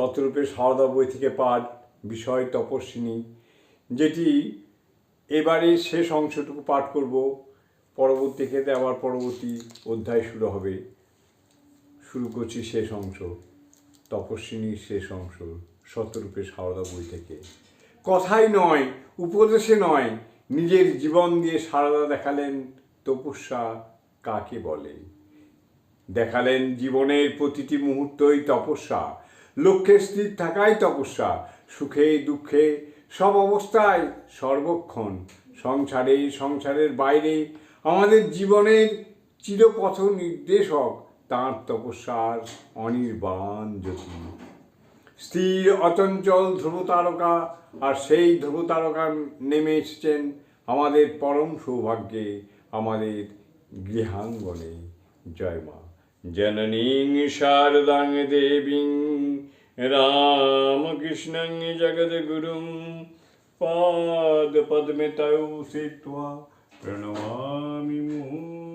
শতরূপে সারদা বই থেকে পাঠ বিষয় তপস্বিনী, যেটি এবারে শেষ অংশটুকু পাঠ করব। পরবর্তী ক্ষেত্রে আবার পরবর্তী অধ্যায় শুরু হবে। শুরু করছি শেষ অংশ, তপস্বিনীর শেষ অংশ, শতরূপে সারদা বই থেকে। কথাই নয়, উপদেশে নয়, নিজের জীবন দিয়ে সারদা দেখালেন তপস্যা কাকে বলে? দেখালেন জীবনের প্রতিটি মুহূর্তই তপস্যা লক্ষ্যে স্থির থাকাই তপস্যা। সুখে, দুঃখে, সব অবস্থায় সর্বক্ষণ। সংসারে, সংসারের বাইরে আমাদের জীবনের চিরপথ নির্দেশক তাঁর তপস্যার অনির্বাণ জ্যোতি। স্থির, অচঞ্চল ধ্রুব তারকা আর সেই ধ্রুব তারকা নেমে এসেছেন আমাদের পরম সৌভাগ্যে, আমাদের গৃহাঙ্গনে। জয় মা। জননীং শারদাং দেবীং रामकृष्णं जगद्गुरुं पादपद्मतौ स्थित्वा प्रणमामि मुहुः